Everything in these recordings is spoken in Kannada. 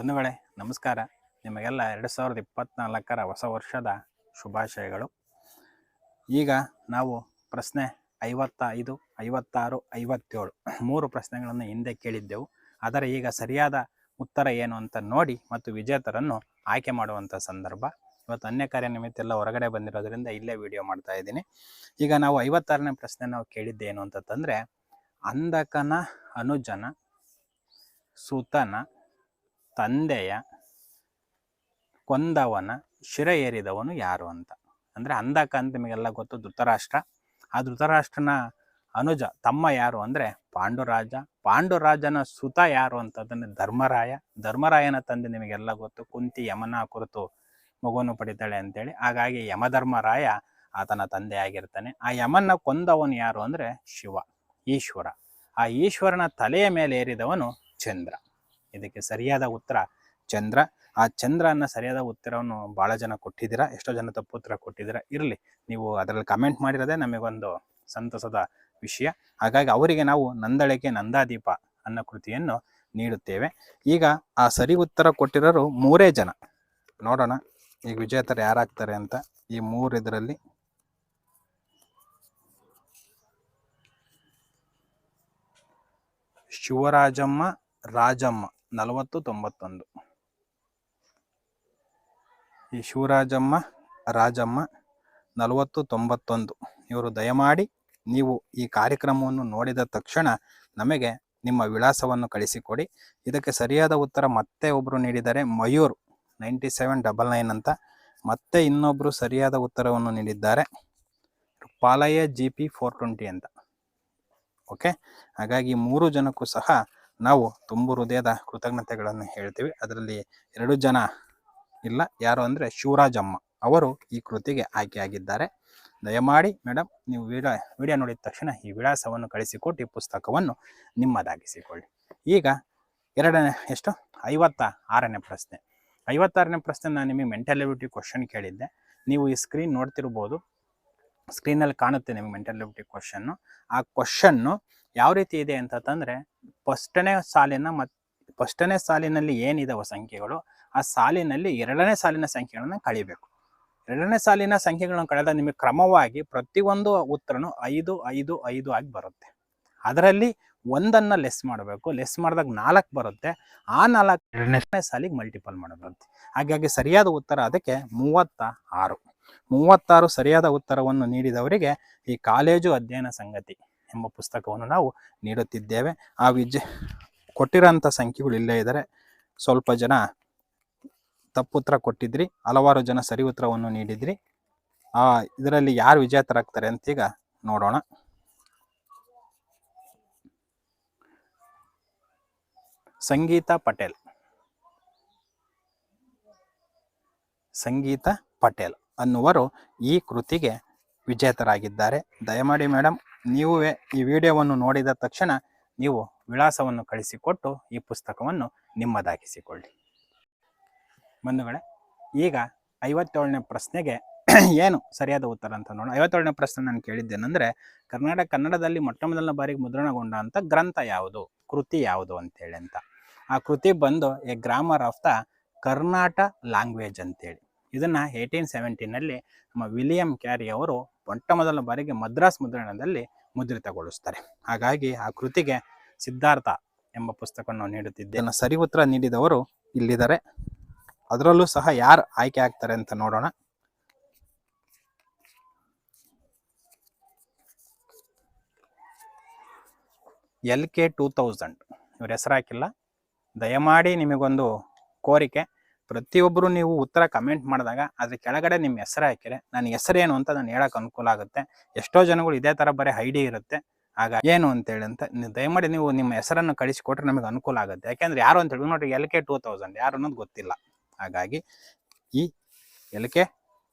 ಬಂಧುಗಳೇ, ನಮಸ್ಕಾರ. ನಿಮಗೆಲ್ಲ ಎರಡು ಸಾವಿರದ ಇಪ್ಪತ್ತ್ನಾಲ್ಕರ ಹೊಸ ವರ್ಷದ ಶುಭಾಶಯಗಳು. ಈಗ ನಾವು ಪ್ರಶ್ನೆ ಐವತ್ತ ಐದು ಐವತ್ತಾರು, ಐವತ್ತೇಳು ಮೂರು ಪ್ರಶ್ನೆಗಳನ್ನು ಹಿಂದೆ ಕೇಳಿದ್ದೆವು. ಆದರೆ ಈಗ ಸರಿಯಾದ ಉತ್ತರ ಏನು ಅಂತ ನೋಡಿ ಮತ್ತು ವಿಜೇತರನ್ನು ಆಯ್ಕೆ ಮಾಡುವಂಥ ಸಂದರ್ಭ. ಇವತ್ತು ಅನ್ಯ ಕಾರ್ಯ ನಿಮಿತ್ತ ಎಲ್ಲ ಹೊರಗಡೆ ಬಂದಿರೋದ್ರಿಂದ ಇಲ್ಲೇ ವಿಡಿಯೋ ಮಾಡ್ತಾ ಇದ್ದೀನಿ. ಈಗ ನಾವು ಐವತ್ತಾರನೇ ಪ್ರಶ್ನೆ ನಾವು ಕೇಳಿದ್ದೇನು ಅಂತಂದರೆ ಅಂಧಕನ, ಅನುಜನ, ಸುತನ ತಂದೆಯ ಕೊಂದವನ ಶಿರ ಏರಿದವನು ಯಾರು ಅಂತ. ಅಂದರೆ ಅಂಧಕ ಅಂತ ನಿಮಗೆಲ್ಲ ಗೊತ್ತು, ಧೃತರಾಷ್ಟ್ರ. ಆ ಧೃತರಾಷ್ಟ್ರನ ಅನುಜ ತಮ್ಮ ಯಾರು ಅಂದರೆ ಪಾಂಡುರಾಜ. ಪಾಂಡುರಾಜನ ಸುತ ಯಾರು ಅಂತಂದ್ರೆ ಧರ್ಮರಾಯ. ಧರ್ಮರಾಯನ ತಂದೆ ನಿಮಗೆಲ್ಲ ಗೊತ್ತು. ಕುಂತಿ ಯಮನ ಕುರಿತು ಮಗುವನ್ನು ಪಡಿತಾಳೆ ಅಂತೇಳಿ. ಹಾಗಾಗಿ ಯಮಧರ್ಮರಾಯ ಆತನ ತಂದೆ ಆಗಿರ್ತಾನೆ. ಆ ಯಮನ ಕೊಂದವನು ಯಾರು ಅಂದರೆ ಶಿವ, ಈಶ್ವರ. ಆ ಈಶ್ವರನ ತಲೆಯ ಮೇಲೆ ಏರಿದವನು ಚಂದ್ರ. ಇದಕ್ಕೆ ಸರಿಯಾದ ಉತ್ತರ ಚಂದ್ರ. ಆ ಚಂದ್ರ ಅನ್ನ ಸರಿಯಾದ ಉತ್ತರವನ್ನು ಬಹಳ ಜನ ಕೊಟ್ಟಿದ್ದೀರಾ? ಎಷ್ಟೋ ಜನ ತಪ್ಪು ಉತ್ತರ ಕೊಟ್ಟಿದ್ದೀರಾ? ಇರಲಿ, ನೀವು ಅದರಲ್ಲಿ ಕಮೆಂಟ್ ಮಾಡಿರೋದೇ ನಮಗೊಂದು ಸಂತಸದ ವಿಷಯ. ಹಾಗಾಗಿ ಅವರಿಗೆ ನಾವು ನಂದಳಿಕೆ ನಂದಾದೀಪ ಅನ್ನೋ ಕೃತಿಯನ್ನು ನೀಡುತ್ತೇವೆ. ಈಗ ಆ ಸರಿ ಉತ್ತರ ಕೊಟ್ಟಿರೋರು ಮೂರೇ ಜನ. ನೋಡೋಣ, ಈಗ ವಿಜೇತರು ಯಾರಾಗ್ತಾರೆ ಅಂತ ಈ ಮೂರು ಇದರಲ್ಲಿ ಶಿವರಾಜಮ್ಮ, ರಾಜಮ್ಮ. ನಲವತ್ತು ತೊಂಬತ್ತೊಂದು. ಈ ಶಿವರಾಜಮ್ಮ, ರಾಜಮ್ಮ ನಲವತ್ತು ತೊಂಬತ್ತೊಂದು. ಇವರು ದಯಮಾಡಿ ನೀವು ಈ ಕಾರ್ಯಕ್ರಮವನ್ನು ನೋಡಿದ ತಕ್ಷಣ ನಮಗೆ ನಿಮ್ಮ ವಿಳಾಸವನ್ನು ಕಳಿಸಿಕೊಡಿ. ಇದಕ್ಕೆ ಸರಿಯಾದ ಉತ್ತರ ಮತ್ತೆ ಒಬ್ಬರು ನೀಡಿದ್ದಾರೆ Mayur ninety seven double nine ಅಂತ ಮತ್ತೆ ಇನ್ನೊಬ್ಬರು ಸರಿಯಾದ ಉತ್ತರವನ್ನು ನೀಡಿದ್ದಾರೆ. Palayya G P four twenty ಅಂತ. ಓಕೆ? ಹಾಗಾಗಿ ಮೂರು ಜನಕ್ಕೂ ಸಹ ನಾವು ತುಂಬು ಹೃದಯದ ಕೃತಜ್ಞತೆಗಳನ್ನು ಹೇಳ್ತೀವಿ. ಅದರಲ್ಲಿ ಎರಡು ಜನ ಇಲ್ಲ, ಯಾರು ಅಂದರೆ ಶಿವರಾಜಮ್ಮ ಅವರು ಈ ಕೃತಿಗೆ ಆಯ್ಕೆಯಾಗಿದ್ದಾರೆ. ದಯಮಾಡಿ ಮೇಡಮ್ ನೀವು ವಿಡಿಯೋ ವಿಡಿಯೋ ನೋಡಿದ ತಕ್ಷಣ ಈ ವಿಳಾಸವನ್ನು ಕಳಿಸಿಕೊಟ್ಟು, ಈ ಪುಸ್ತಕವನ್ನು ನಿಮ್ಮದಾಗಿಸಿಕೊಳ್ಳಿ. ಈಗ ಎರಡನೇ, ಎಷ್ಟು? ಐವತ್ತ ಆರನೇ ಪ್ರಶ್ನೆ. ಐವತ್ತಾರನೇ ಪ್ರಶ್ನೆ ನಾನು ನಿಮಗೆ ಮೆಂಟಲ್ ಎಬಿಲಿಟಿ ಕ್ವಶನ್ ಕೇಳಿದ್ದೆ. ನೀವು ಈ ಸ್ಕ್ರೀನ್ ನೋಡ್ತಿರ್ಬೋದು. ಸ್ಕ್ರೀನಲ್ಲಿ ಕಾಣುತ್ತೆ ನಿಮಗೆ ಮೆಂಟಲ್ ಎಬಿಲಿಟಿ ಕ್ವಶನ್ನು ಆ ಕ್ವಶನ್ನು ಯಾವ ರೀತಿ ಇದೆ ಅಂತಂದರೆ ಫಸ್ಟನೇ ಸಾಲಿನ ಮತ್, ಫಸ್ಟನೇ ಸಾಲಿನಲ್ಲಿ ಏನಿದಾವೆ ಸಂಖ್ಯೆಗಳು, ಆ ಸಾಲಿನಲ್ಲಿ ಎರಡನೇ ಸಾಲಿನ ಸಂಖ್ಯೆಗಳನ್ನು ಕಳಿಬೇಕು. ಎರಡನೇ ಸಾಲಿನ ಸಂಖ್ಯೆಗಳನ್ನು ಕಳೆದ ನಿಮಗೆ ಕ್ರಮವಾಗಿ ಪ್ರತಿಯೊಂದು ಉತ್ತರನು ಐದು ಐದು ಐದು ಆಗಿ ಬರುತ್ತೆ. ಅದರಲ್ಲಿ ಒಂದನ್ನು ಲೆಸ್ ಮಾಡಬೇಕು. ಲೆಸ್ ಮಾಡಿದಾಗ ನಾಲ್ಕು ಬರುತ್ತೆ. ಆ ನಾಲ್ಕು ಎರಡನೇ ಸಾಲಿಗೆ ಮಲ್ಟಿಪಲ್ ಮಾಡಬರುತ್ತೆ. ಹಾಗಾಗಿ ಸರಿಯಾದ ಉತ್ತರ ಅದಕ್ಕೆ ಮೂವತ್ತ ಆರು ಮೂವತ್ತಾರು ಸರಿಯಾದ ಉತ್ತರವನ್ನು ನೀಡಿದವರಿಗೆ ಈ ಕಾಲೇಜು ಅಧ್ಯಯನ ಸಂಗತಿ. ಎಂಬ ಪುಸ್ತಕವನ್ನು ನಾವು ನೀಡುತ್ತಿದ್ದೇವೆ. ಆ ವಿಜ ಕೊಟ್ಟಿರೋಂಥ ಸಂಖ್ಯೆಗಳು ಇಲ್ಲೇ ಇದ್ದರೆ ಸ್ವಲ್ಪ ಜನ ತಪ್ಪುತ್ತರ ಕೊಟ್ಟಿದ್ರಿ, ಹಲವಾರು ಜನ ಸರಿ ಉತ್ತರವನ್ನು ನೀಡಿದ್ರಿ. ಆ, ಇದರಲ್ಲಿ ಯಾರು ವಿಜೇತರಾಗ್ತಾರೆ ಅಂತ ಈಗ ನೋಡೋಣ. ಸಂಗೀತ ಪಟೇಲ್. ಸಂಗೀತ ಪಟೇಲ್ ಅನ್ನುವರು ಈ ಕೃತಿಗೆ ವಿಜೇತರಾಗಿದ್ದಾರೆ. ದಯಮಾಡಿ ಮೇಡಮ್ ನೀವೇ ಈ ವಿಡಿಯೋವನ್ನು ನೋಡಿದ ತಕ್ಷಣ ನೀವು ವಿಳಾಸವನ್ನು ಕಳಿಸಿಕೊಟ್ಟು ಈ ಪುಸ್ತಕವನ್ನು ನಿಮ್ಮದಾಗಿಸಿಕೊಳ್ಳಿ. ಬಂಧುಗಳೇ, ಈಗ ಐವತ್ತೇಳನೇ ಪ್ರಶ್ನೆಗೆ ಏನು ಸರಿಯಾದ ಉತ್ತರ ಅಂತ ನೋಡೋಣ. ಐವತ್ತೇಳನೇ ಪ್ರಶ್ನೆ ನಾನು ಕೇಳಿದ್ದೇನೆಂದರೆ ಕರ್ನಾಟಕ ಕನ್ನಡದಲ್ಲಿ ಮೊಟ್ಟ ಮೊದಲನೇ ಬಾರಿಗೆ ಮುದ್ರಣಗೊಂಡ ಅಂತ ಗ್ರಂಥ ಯಾವುದು? ಕೃತಿ ಯಾವುದು ಅಂತೇಳಿ ಅಂತ. ಆ ಕೃತಿ ಬಂದು a grammar of the Karnata language ಅಂತೇಳಿ. ಇದನ್ನು ಏಯ್ಟೀನ್ ಸೆವೆಂಟೀನಲ್ಲಿ ನಮ್ಮ ವಿಲಿಯಂ ಕ್ಯಾರಿ ಅವರು ಮೊಟ್ಟ ಮೊದಲ ಬಾರಿಗೆ ಮದ್ರಾಸ್ ಮುದ್ರಣದಲ್ಲಿ ಮುದ್ರಿತಗೊಳಿಸ್ತಾರೆ. ಹಾಗಾಗಿ ಆ ಕೃತಿಗೆ ಸಿದ್ಧಾರ್ಥ ಎಂಬ ಪುಸ್ತಕವನ್ನು ನೀಡುತ್ತಿದ್ದೇನೆ. ಸರಿ ಉತ್ತರ ನೀಡಿದವರು ಇಲ್ಲಿದ್ದಾರೆ. ಅದರಲ್ಲೂ ಸಹ ಯಾರು ಆಯ್ಕೆ ಆಗ್ತಾರೆ ಅಂತ ನೋಡೋಣ. L K two thousand. ಇವ್ರ ಹೆಸರು ಹಾಕಿಲ್ಲ. ದಯಮಾಡಿ ನಿಮಗೊಂದು ಕೋರಿಕೆ. ಪ್ರತಿಯೊಬ್ಬರು ನೀವು ಉತ್ತರ ಕಮೆಂಟ್ ಮಾಡಿದಾಗ ಅದ್ರ ಕೆಳಗಡೆ ನಿಮ್ಮ ಹೆಸರು ಹಾಕಿರಿ. ನನ್ನ ಹೆಸರೇನು ಅಂತ ನಾನು ಹೇಳಕ್ಕೆ ಅನುಕೂಲ ಆಗುತ್ತೆ. ಎಷ್ಟೋ ಜನಗಳು ಇದೇ ಥರ ಬರೀ ಐಡಿ ಇರುತ್ತೆ. ಆಗ ಏನು ಅಂತೇಳಿ ಅಂತ ದಯಮಾಡಿ ನೀವು ನಿಮ್ಮ ಹೆಸರನ್ನು ಕಳಿಸಿಕೊಟ್ರೆ ನಮಗೆ ಅನುಕೂಲ ಆಗುತ್ತೆ. ಯಾಕೆಂದ್ರೆ ಯಾರು ಅಂತ ಹೇಳಿ ನೋಡಿ ಎಲ್ ಕೆ ಟೂ ತೌಸಂಡ್ ಯಾರು ಅನ್ನೋದು ಗೊತ್ತಿಲ್ಲ. ಹಾಗಾಗಿ ಈ ಎಲ್ ಕೆ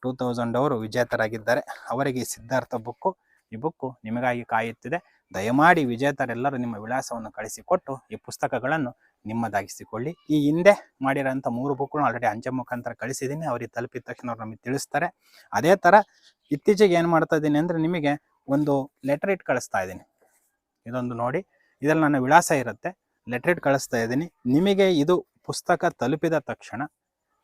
ಟೂ ತೌಸಂಡ್ ಅವರು ವಿಜೇತರಾಗಿದ್ದಾರೆ. ಅವರಿಗೆ ಸಿದ್ಧಾರ್ಥ ಬುಕ್ಕು, ಈ ಬುಕ್ಕು ನಿಮಗಾಗಿ ಕಾಯುತ್ತಿದೆ. ದಯಮಾಡಿ ವಿಜೇತರೆಲ್ಲರೂ ನಿಮ್ಮ ವಿಳಾಸವನ್ನು ಕಳಿಸಿಕೊಟ್ಟು ಈ ಪುಸ್ತಕಗಳನ್ನು ನಿಮ್ಮದಾಗಿಸಿಕೊಳ್ಳಿ. ಈ ಹಿಂದೆ ಮಾಡಿರೋಂಥ ಮೂರು ಬುಕ್ಗಳು ಆಲ್ರೆಡಿ ಅಂಚೆ ಮುಖಾಂತರ ಕಳಿಸಿದ್ದೀನಿ. ಅವ್ರಿಗೆ ತಲುಪಿದ ತಕ್ಷಣ ಅವ್ರು ನಮಗೆ ತಿಳಿಸ್ತಾರೆ. ಅದೇ ಥರ ಇತ್ತೀಚೆಗೆ ಏನು ಮಾಡ್ತಾ ಇದ್ದೀನಿ ಅಂದರೆ ನಿಮಗೆ ಒಂದು ಲೆಟರ್ ಇಟ್ ಕಳಿಸ್ತಾ ಇದ್ದೀನಿ. ಇದೊಂದು ನೋಡಿ. ಇದರಲ್ಲಿ ನನ್ನ ವಿಳಾಸ ಇರುತ್ತೆ. ಲೆಟರ್ ಇಟ್ಟು ಕಳಿಸ್ತಾ ಇದ್ದೀನಿ. ನಿಮಗೆ ಇದು ಪುಸ್ತಕ ತಲುಪಿದ ತಕ್ಷಣ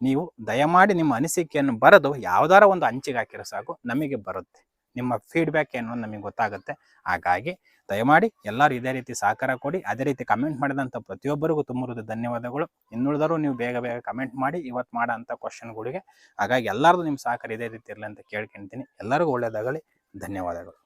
ನೀವು ದಯಮಾಡಿ ನಿಮ್ಮ ಅನಿಸಿಕೆಯನ್ನು ಬರೆದು ಯಾವುದಾರ ಒಂದು ಅಂಚಿಗೆ ಹಾಕಿರೋ ಸಾಕು, ನಮಗೆ ಬರುತ್ತೆ. ನಿಮ್ಮ ಫೀಡ್ಬ್ಯಾಕ್ ಏನು ನಮಗೆ ಗೊತ್ತಾಗುತ್ತೆ. ಹಾಗಾಗಿ ದಯಮಾಡಿ ಎಲ್ಲರೂ ಇದೇ ರೀತಿ ಸಹಕಾರ ಕೊಡಿ. ಅದೇ ರೀತಿ ಕಮೆಂಟ್ ಮಾಡಿದಂಥ ಪ್ರತಿಯೊಬ್ಬರಿಗೂ ತುಂಬ ಧನ್ಯವಾದಗಳು. ಇನ್ನುಳಿದರೂ ನೀವು ಬೇಗ ಬೇಗ ಕಮೆಂಟ್ ಮಾಡಿ ಇವತ್ತು ಮಾಡೋ ಅಂಥ ಕ್ವಶನ್ಗಳಿಗೆ ಹಾಗಾಗಿ ಎಲ್ಲರದು ನಿಮ್ಮ ಸಹಕಾರ ಇದೇ ರೀತಿ ಇರಲಿ ಅಂತ ಕೇಳ್ಕೊಂತೀನಿ. ಎಲ್ಲರಿಗೂ ಒಳ್ಳೆಯದಾಗಲಿ. ಧನ್ಯವಾದಗಳು.